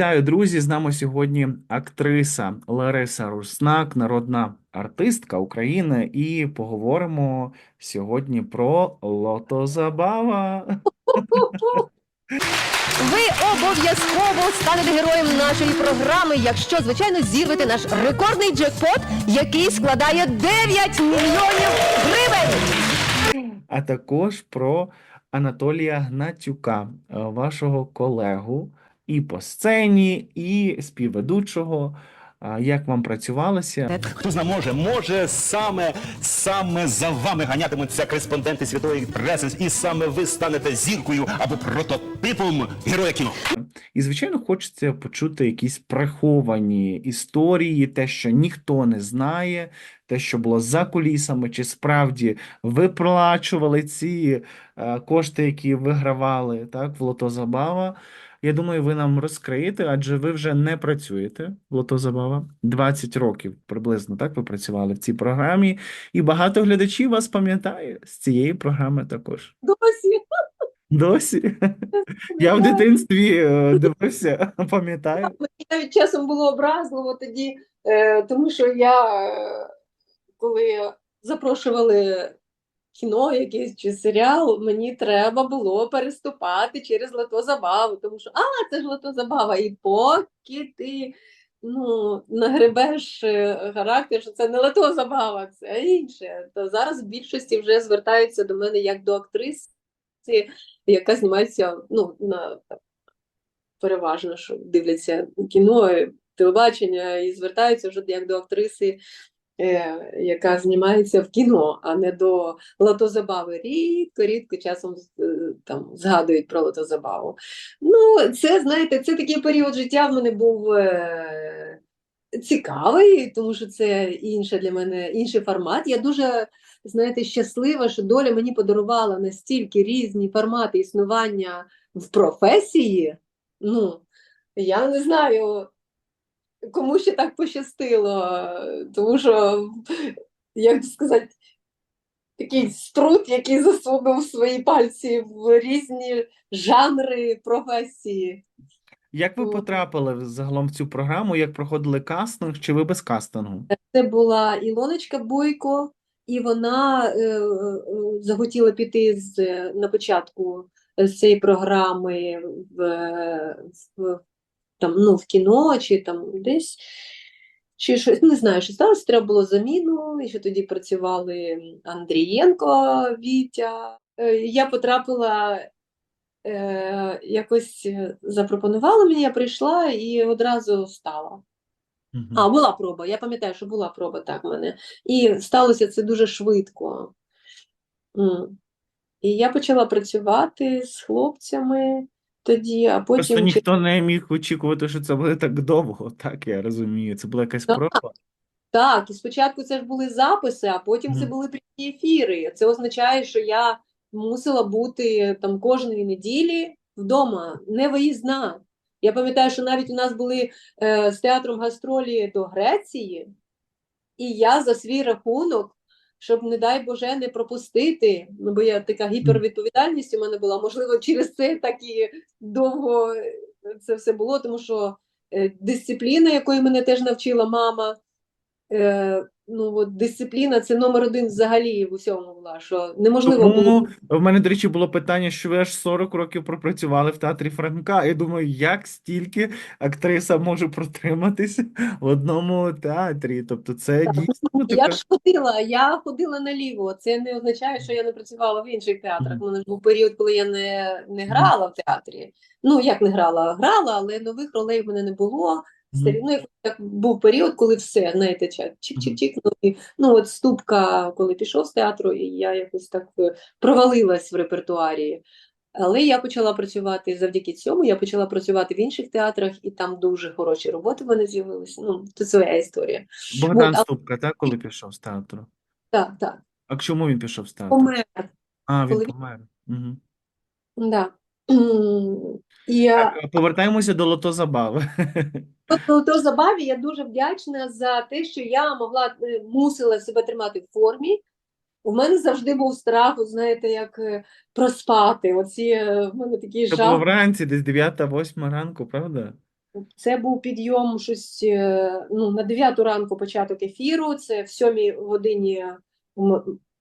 Вітаю, друзі! З нами сьогодні актриса Лариса Руснак, народна артистка України, і поговоримо сьогодні про лотозабава. Ви обов'язково станете героєм нашої програми, якщо, звичайно, зірвете наш рекордний джекпот, який складає 9 мільйонів гривень. а також про Анатолія Гнатюка, вашого колегу і по сцені, і співведучого. Як вам працювалося? Хто зна може, може саме саме за вами ганятимуться кореспонденти світової преси, і саме ви станете зіркою або прототипом героя кіно. І, звичайно, хочеться почути якісь приховані історії, те, що ніхто не знає, те, що було за кулісами, чи справді ви проплачували ці е, кошти, які вигравали так, в Лото Забава. Я думаю, ви нам розкриєте, адже ви вже не працюєте в Лото Забава. 20 років приблизно так ви працювали в цій програмі, і багато глядачів вас пам'ятає з цієї програми також. Досі. Досі. Я в дитинстві е, дивився, пам'ятаю. Мені навіть часом було образливо тоді, е, тому що я, е, коли запрошували кіно якесь чи серіал, мені треба було переступати через лото забаву, тому що а, це ж лото забава. І поки ти ну, нагребеш е, характер, що це не лото забава, це інше. То зараз в більшості вже звертаються до мене як до актриси, яка знімається ну, на переважно, що дивляться кіно, телебачення і звертаються вже як до актриси, яка знімається в кіно, а не до лотозабави. Рідко, рідко часом е, там згадують про лотозабаву. Ну, це, знаєте, це такий період життя в мене був. Е, Цікавий, тому що це інше для мене інший формат. Я дуже знаєте, щаслива, що доля мені подарувала настільки різні формати існування в професії. Ну, я не знаю, кому ще так пощастило, тому що, як сказати, такий струт, який засунув свої пальці в різні жанри професії. Як ви потрапили загалом в цю програму? Як проходили кастинг? Чи ви без кастингу? Це була Ілоночка Бойко, і вона е, е, захотіла піти з, на початку з цієї програми в, в, там, ну, в кіно чи там десь. Чи щось, не знаю, що сталося, треба було заміну, і що тоді працювали Андрієнко, Вітя. Е, Я потрапила, е, якось е, запропонували мені, я прийшла і одразу стала. Мгм. А, була проба. Я пам'ятаю, що була проба так в мене. І сталося це дуже швидко. І я почала працювати з хлопцями тоді, а потім чи- ніхто не міг очікувати, що це буде так довго, так я розумію. Це була якась проба. так, і спочатку це ж були записи, а потім це були прямі ефіри. Це означає, що я мусила бути там кожної неділі вдома, не виїзна. Я пам'ятаю, що навіть у нас були е, з театром гастролі до Греції, і я за свій рахунок, щоб, не дай Боже, не пропустити, ну бо я така гіпервідповідальність у мене була, можливо, через це так і довго е, це все було, тому що е, дисципліна, якої мене теж навчила мама, е, ну от дисципліна це номер один взагалі в усьому була, що неможливо було. В мене, до речі, було питання, що ви аж 40 років пропрацювали в театрі Франка. Я думаю, як стільки актриса може протриматися в одному театрі? Тобто це Так, дійсно Я така. ж ходила, я ходила наліво. Це не означає, що я не працювала в інших театрах. У мене ж був період, коли я не, не грала в театрі. Ну, як не грала, грала, але нових ролей в мене не було. Старі, ну, як так був період, коли все, знаєте, чик-чик-чик. Ну, і, ну, от Ступка, коли пішов з театру, і я якось так е, провалилась в репертуарі. Але я почала працювати завдяки цьому, я почала працювати в інших театрах, і там дуже хороші роботи в мене з'явилися. Ну, це своя історія. Богдан От, Ступка, так, коли пішов з театру? Так, так. А чому він пішов з театру? Помер. А, він коли помер. Угу. Да. І я повертаємося до лото забави. Тобто, то забаві я дуже вдячна за те, що я могла е, мусила себе тримати в формі. У мене завжди був страх, от знаєте, як е, проспати. Оці е, в мене такий Це було вранці, десь 9-8 ранку, правда? Це був підйом щось е, ну, на 9 ранку початок ефіру. Це в 7 годині,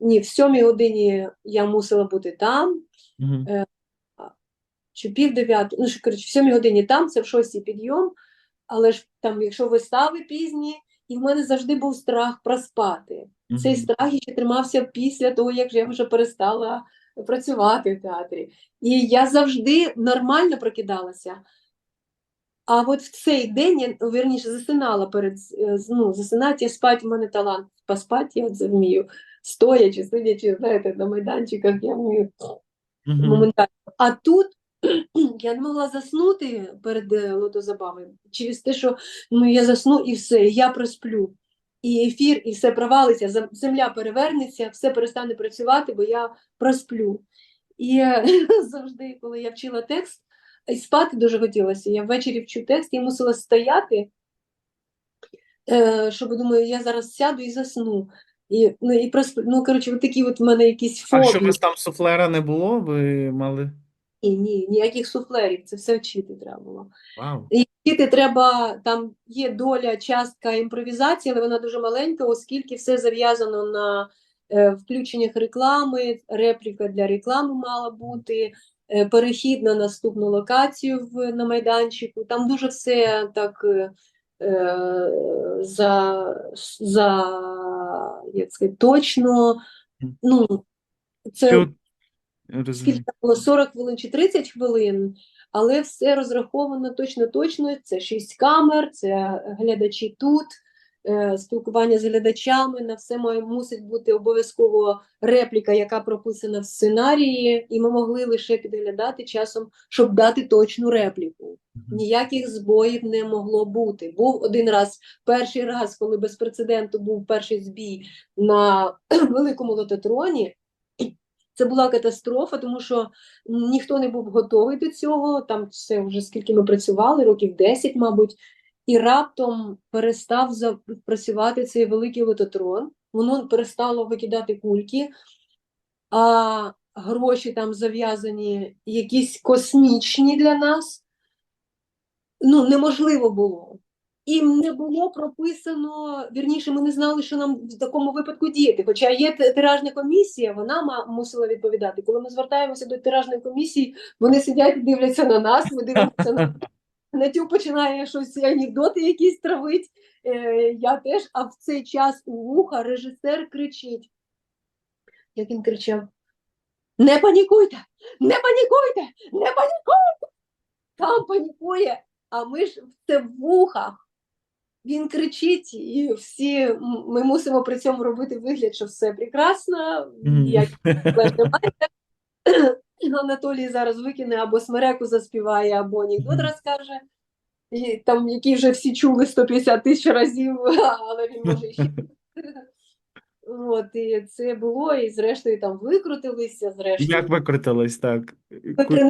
ні, в 7 годині я мусила бути там, Мгм. Чи пів дев'ятої, ну, що, коротше, в 7 годині там, це в 6 підйом, але ж там, якщо вистави пізні, і в мене завжди був страх проспати. Цей страх ще тримався після того, як я вже перестала працювати в театрі. І я завжди нормально прокидалася. А от в цей день я, ну, вірніше, засинала перед е, ну, засинати, я спати, в мене талант поспати, я це вмію. Стоячи, сидячи, знаєте, на майданчиках, я вмію Мгм. моментально. А тут я не могла заснути перед е, лотозабавою через те, що ну, я засну і все, я просплю. І ефір, і все провалиться, земля перевернеться, все перестане працювати, бо я просплю. І е, завжди, коли я вчила текст, і спати дуже хотілося. Я ввечері вчу текст і мусила стояти, е, щоб думаю, я зараз сяду і засну. І, ну, і просплю. Ну, коротше, от такі от в мене якісь А що у вас там суфлера не було? Ви мали. Ні, ні, ніяких суфлерів, це все вчити треба було. Вау. І вчити треба, там є доля, частка імпровізації, але вона дуже маленька, оскільки все зав'язано на е, включеннях реклами, репліка для реклами мала бути, е, перехід на наступну локацію в, на майданчику. Там дуже все так е, е, за, за як сказати, точно. Ну, це скільки було 40 хвилин чи 30 хвилин, але все розраховано точно-точно. Це 6 камер, це глядачі тут, е, спілкування з глядачами, на все має мусить бути обов'язково репліка, яка прописана в сценарії, і ми могли лише підглядати часом, щоб дати точну репліку. Ніяких збоїв не могло бути. Був один раз, перший раз, коли без прецеденту був перший збій на великому лототроні. Це була катастрофа, тому що ніхто не був готовий до цього. Там це вже скільки ми працювали, років 10, мабуть, і раптом перестав працювати цей великий лототрон. Воно перестало викидати кульки, а гроші там зав'язані якісь космічні для нас. Ну, неможливо було. І не було прописано, вірніше, ми не знали, що нам в такому випадку діяти. Хоча є тиражна комісія, вона мусила відповідати. Коли ми звертаємося до тиражної комісії, вони сидять і дивляться на нас, ми дивимося на Натю починає щось анекдоти якісь травить. Е, я теж, а в цей час у вуха режисер кричить. Як він кричав: Не панікуйте! Не панікуйте! Не панікуйте! Там панікує, а ми ж це в вухах. Він кричить, і всі ми мусимо при цьому робити вигляд, що все прекрасно. Проблем немає. Анатолій зараз викине або смереку заспіває, або анекдот розкаже. І там, які вже всі чули 150 тисяч разів, але він може ще. От, і це було, і зрештою там викрутилися, зрештою. Як викрутились так? Принесли...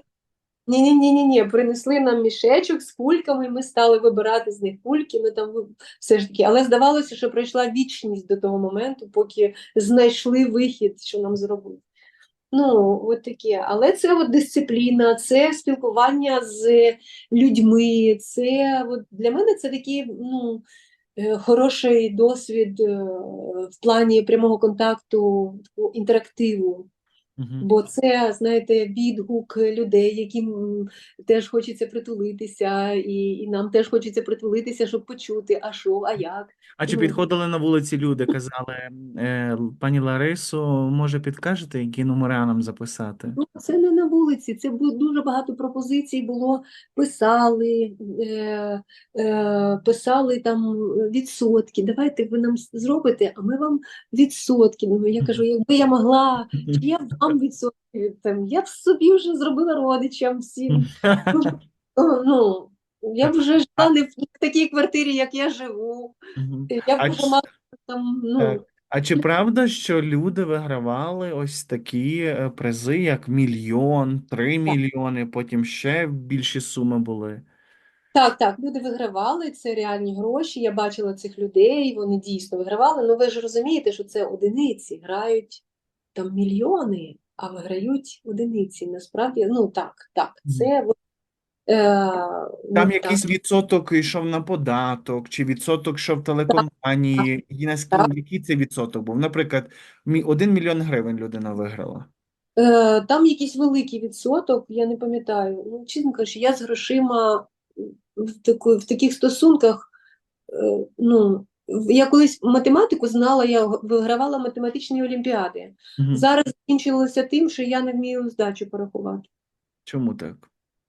Ні, ні, ні, ні, принесли нам мішечок з кульками, ми стали вибирати з них кульки, ну там все ж таки. Але здавалося, що пройшла вічність до того моменту, поки знайшли вихід, що нам зробити. Ну, от таке. Але це от дисципліна, це спілкування з людьми. Це от для мене це такий ну, е, хороший досвід е, в плані прямого контакту, інтерактиву. Бо це, знаєте, відгук людей, яким теж хочеться притулитися, і, і нам теж хочеться притулитися, щоб почути, а що, а як. А чи Ну. підходили на вулиці люди, казали, е, пані Ларисо, може підкажете, які номера нам записати? Ну, це не на вулиці, це було дуже багато пропозицій було, писали, е, е, писали там відсотки. Давайте ви нам зробите, а ми вам відсотки. Ну, я кажу, якби я могла, чи я вам відсотки, там, я б собі вже зробила родичам всім. Ну, я б вже жила не в такій квартирі, як я живу. Я вже мала там, ну, А чи правда, що люди вигравали ось такі е, призи, як мільйон, три мільйони, потім ще більші суми були? Так, так, люди вигравали, це реальні гроші. Я бачила цих людей, вони дійсно вигравали. Ну ви ж розумієте, що це одиниці, грають там мільйони, а виграють одиниці. Насправді, ну так, так, це от, Там ну, якийсь так. відсоток йшов на податок, чи відсоток йшов в телекомпанії, і наскільки який це відсоток був? Наприклад, 1 мільйон гривень людина виграла. Е, Там якийсь великий відсоток, я не пам'ятаю. Ну, чесно кажучи, я з грошима в, таку, в таких стосунках, е, ну, я колись математику знала, я вигравала математичні олімпіади. Мгм. Зараз закінчилося тим, що я не вмію здачу порахувати. Чому так?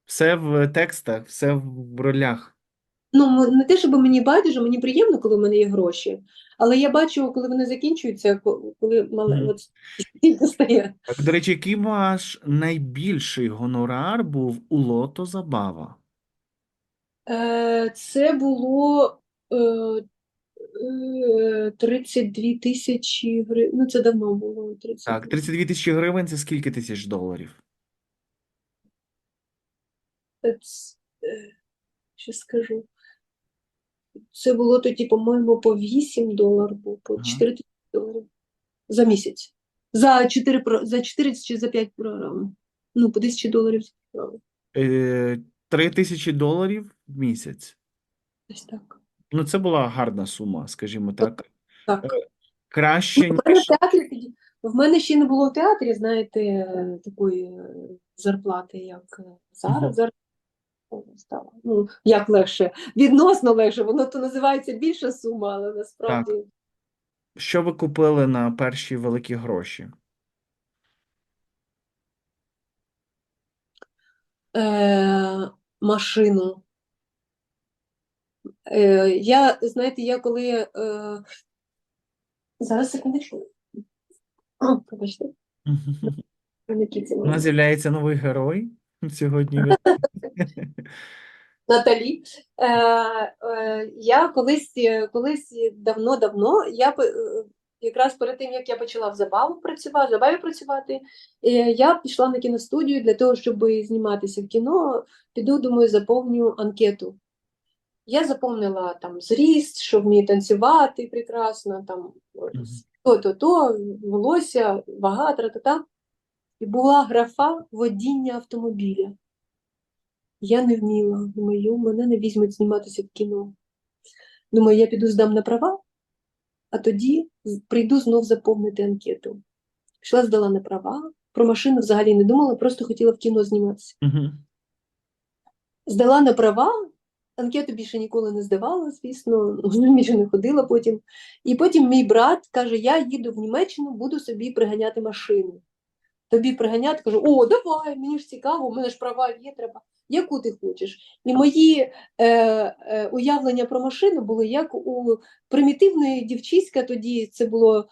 Все в текстах, все в ролях. Ну, не те, щоб мені байдуже, мені приємно, коли в мене є гроші, але я бачу, коли вони закінчуються, коли от стільки стає. Так, до речі, який ваш найбільший гонорар був у Лото Забава? Е, Це було е, 32 тисячі гривень. Ну, це давно було. 32. Так, 32 тисячі гривень це скільки тисяч доларів? Е, е, Що скажу? Це було тоді, по-моєму, по 8 доларів, по Ага. 4 тисячі доларів за місяць. За 4, про- за 4 чи за 5 програм. Ну, по 1000 доларів за програму. Е, 3 тисячі доларів в місяць. Ось так. Ну, це була гарна сума, скажімо так. Так. Краще, Ну, в мене в театрі в мене ще не було в театрі, знаєте, такої е, зарплати, як е, зараз. Зараз стало. Ну, як легше, відносно легше. Воно то називається більша сума, але насправді що ви купили на перші великі гроші? е, машину. Е, я, знаєте, я коли. Е, зараз секундочку. О, Пробачте, У нас з'являється новий герой сьогодні. Наталі. Е, е, я колись, е, колись давно-давно, я якраз перед тим, як я почала в забаву працювати, в забаві працювати, я пішла на кіностудію для того, щоб зніматися в кіно, піду, думаю, заповню анкету. Я заповнила там зріст, що вмію танцювати прекрасно, там Мгм. то-то-то, волосся, вага, тра-та-та. І була графа водіння автомобіля. Я не вміла. Думаю, мене не візьмуть зніматися в кіно. Думаю, я піду здам на права, а тоді прийду знов заповнити анкету. Пішла, здала на права, про машину взагалі не думала, просто хотіла в кіно зніматися. Мгм. Здала на права, анкету більше ніколи не здавала, звісно, більше не ходила потім. І потім мій брат каже: Я їду в Німеччину, буду собі приганяти машину. Тобі приганяти, кажу, о, давай, мені ж цікаво, у мене ж права є, треба. Яку ти хочеш? І мої е, е, уявлення про машину були як у примітивної дівчиська, тоді це було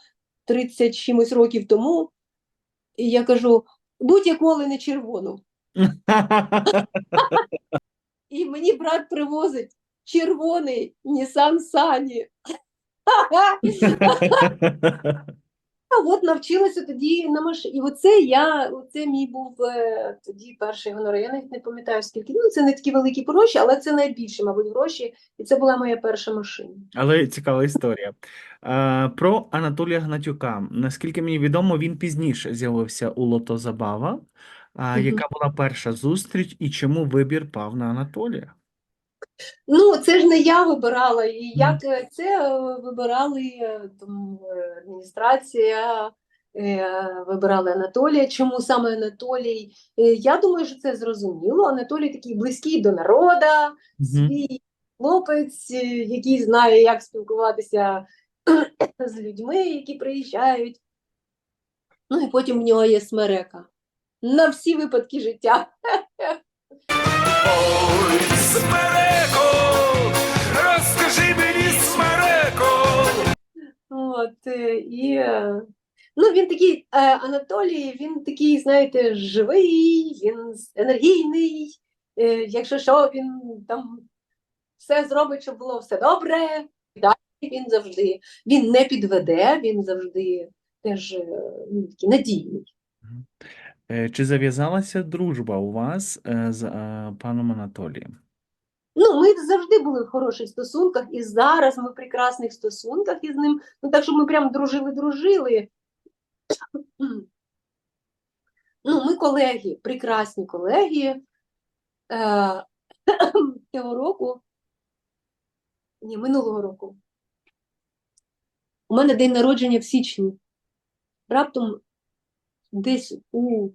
30 чимось років тому. І я кажу: будь-яку, але не червону. І мені брат привозить червоний Nissan Sunny. А от навчилася тоді на машині. І оце я, оце мій був е, тоді перший гонорар. Я навіть не пам'ятаю, скільки. Ну, це не такі великі гроші, але це найбільше, мабуть, гроші. І це була моя перша машина. Але цікава історія. Е, Про Анатолія Гнатюка. Наскільки мені відомо, він пізніше з'явився у Лото Забава. А яка була перша зустріч і чому вибір пав на Анатолія? Ну, це ж не я вибирала, і як е, це е, вибирали е, там, адміністрація, вибирали Анатолія. Чому саме Анатолій? Я думаю, що це зрозуміло. Анатолій такий близький до народа, свій хлопець, який знає, як спілкуватися з людьми, які приїжджають. Ну і потім в нього є смерека на всі випадки життя. Ой, смереко, розкажи мені, смереко. От, е, і, е, ну, він такий, е, Анатолій, він такий, знаєте, живий, він енергійний. Якщо що, він там все зробить, щоб було все добре. Далі він завжди, він не підведе, він завжди теж ну, такий надійний. Е, Чи зав'язалася дружба у вас е, з е, паном Анатолієм? Ну, ми завжди були в хороших стосунках, і зараз ми в прекрасних стосунках із ним. Ну, так що ми прям дружили-дружили. Ну, ми колеги, прекрасні колеги. Е, цього року, ні, минулого року. У мене день народження в січні. Раптом десь у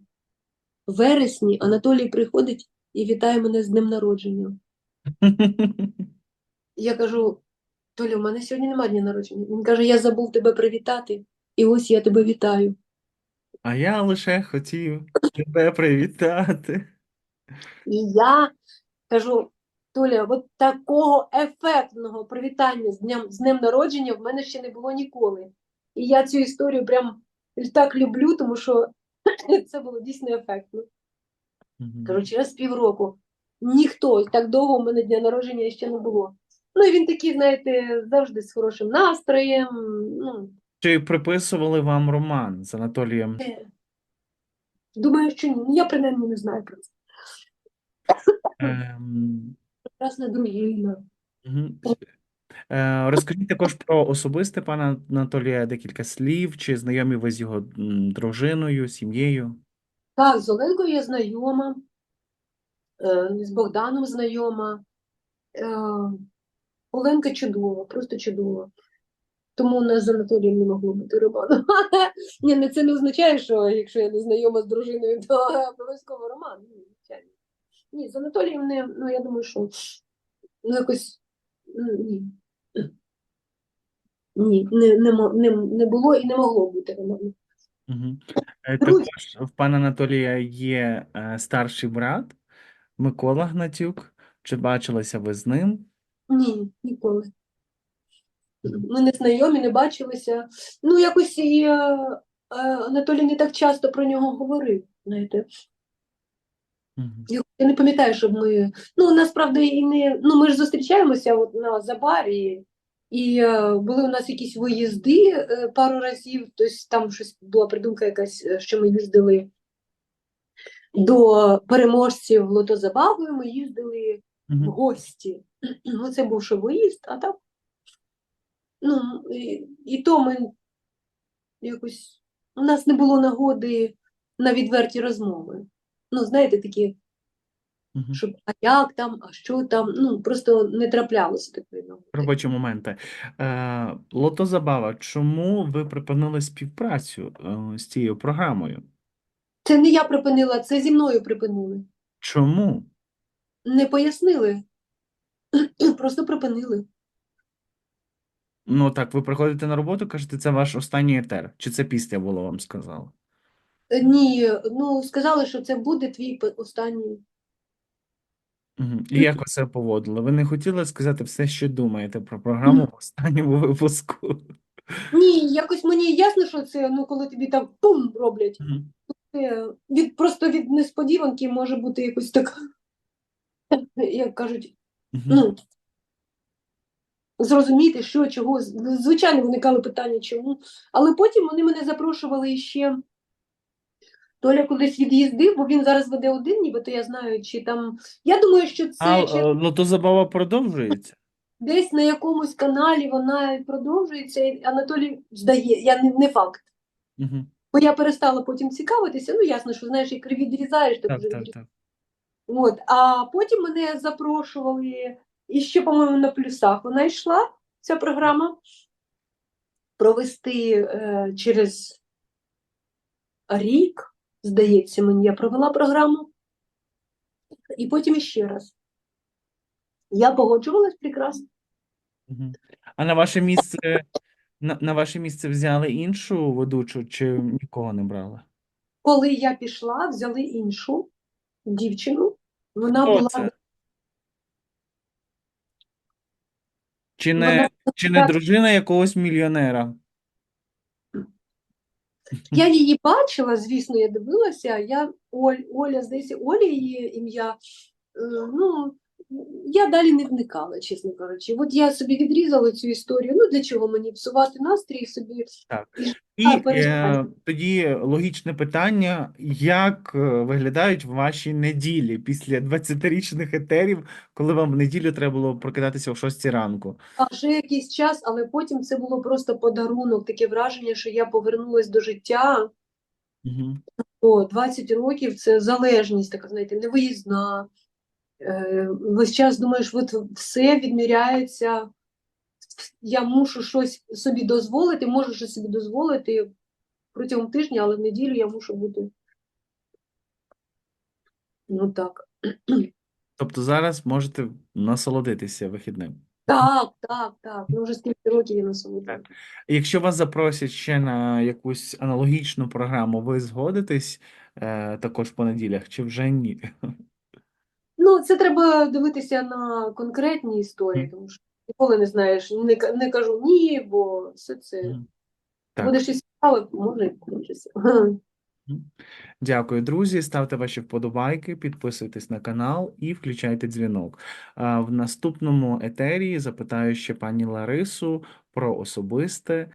вересні Анатолій приходить і вітає мене з днем народження. Я кажу: Толя, у мене сьогодні немає дня народження. Він каже: Я забув тебе привітати, і ось я тебе вітаю. А я лише хотів тебе привітати. І я кажу: Толя, от такого ефектного привітання з днем, з днем народження в мене ще не було ніколи. І я цю історію прям так люблю, тому що це було дійсно ефектно. Мгм. Кажу, через півроку ніхто так довго в мене дня народження ще не було. Ну і він такий, знаєте, завжди з хорошим настроєм. Ну, Чи приписували вам роман з Анатолієм? е, думаю, що ні. Ну, я принаймні не знаю про це. Ем, Прекрасна дружина. мгм. Е, Розкажіть також про особисте пана Анатолія декілька слів, чи знайомі ви з його дружиною, сім'єю? Так, з Оленкою я знайома, е, з Богданом знайома. Е, Оленка чудова, просто чудова. Тому у нас з Анатолієм не могло бути роману. Ні, ну це не означає, що якщо я не знайома з дружиною, то обов'язково роман. Ні, звичайно. Ні, з Анатолієм не, ну я думаю, що ну якось ні. Ні, не, не, не, не було і не могло бути роману. Е, Також в пана Анатолія є е, старший брат Микола Гнатюк. Чи бачилися ви з ним? Ні, ніколи. Ми не знайомі, не бачилися. Ну, якось і е, е, Анатолій не так часто про нього говорив. Знаєте. Я я не пам'ятаю, щоб ми. Ну, насправді і не. Ну, ми ж зустрічаємося от на Забарі, і е, були у нас якісь виїзди е, пару разів. Тобто там щось була придумка якась, е, що ми їздили до переможців лотозабави, ми їздили в гості. Ну, це був ще виїзд, а так. Ну, і, і то ми якось. У нас не було нагоди на відверті розмови. Ну, знаєте, такі. Щоб а як там, а що там. Ну, просто не траплялося такої. Робочі моменти. Е, Лотозабава, чому ви припинили співпрацю е, з цією програмою? Це не я припинила, це зі мною припинили. Чому? Не пояснили. Просто припинили. Ну так, ви приходите на роботу, кажете, це ваш останній етер. Чи це після було, вам сказали? Е, Ні, ну сказали, що це буде твій останній. Мгм. І як ви себе поводили? Ви не хотіли сказати все, що думаєте про програму в останньому випуску? Ні, якось мені ясно, що це, ну, коли тобі там пум роблять. Мгм. Це від, просто від несподіванки може бути якось так, як кажуть, Мгм. ну, зрозуміти, що, чого. З- Звичайно, виникали питання, чому. Але потім вони мене запрошували іще. Толя кудись від'їздив, бо він зараз веде один, нібито я знаю, чи там. Я думаю, що це А чи е, лотозабава продовжується? десь на якомусь каналі вона продовжується, і Анатолій здає, я не, не факт. Мгм. Бо я перестала потім цікавитися. Ну, ясно, що знаєш, як відрізаєш, так Так, вже так, відрізаєш. так. От, а потім мене запрошували і ще, по-моєму, на плюсах вона йшла, ця програма, провести е, через рік, здається мені, я провела програму. І потім іще раз. Я погоджувалась прекрасно. А на ваше місце, на, на ваше місце взяли іншу ведучу, чи нікого не брали? Коли я пішла, взяли іншу дівчину. Вона Хто була це? Чи Вона не, чи не дружина якогось мільйонера? Я її бачила, звісно, я дивилася. Я Оль, Оля, здається, Оля її ім'я. Е, Ну, я далі не вникала, чесно кажучи. От я собі відрізала цю історію. Ну, для чого мені псувати настрій собі? І А, е, тоді логічне питання: як е, виглядають ваші неділі після 20-річних етерів, коли вам в неділю треба було прокидатися о 6 ранку? А ще якийсь час, але потім це було просто подарунок, таке враження, що я повернулася до життя. Мгм. О, 20 років це залежність, така, знаєте, невиїзна. Е, весь час думаєш, от все відміряється. Я мушу щось собі дозволити, можу щось собі дозволити протягом тижня, але в неділю я мушу бути. Ну так. Тобто зараз можете насолодитися вихідним. Так, так, так. Ну вже скільки років я на. Якщо вас запросять ще на якусь аналогічну програму, ви згодитесь е, також в понеділях, чи вже ні? Ну, це треба дивитися на конкретні історії, тому що ніколи не знаєш, не, не кажу ні, бо все це Так. буде щось цікаве, може і получиться. Дякую, друзі. Ставте ваші вподобайки, підписуйтесь на канал і включайте дзвінок. В наступному етері запитаю ще пані Ларису про особисте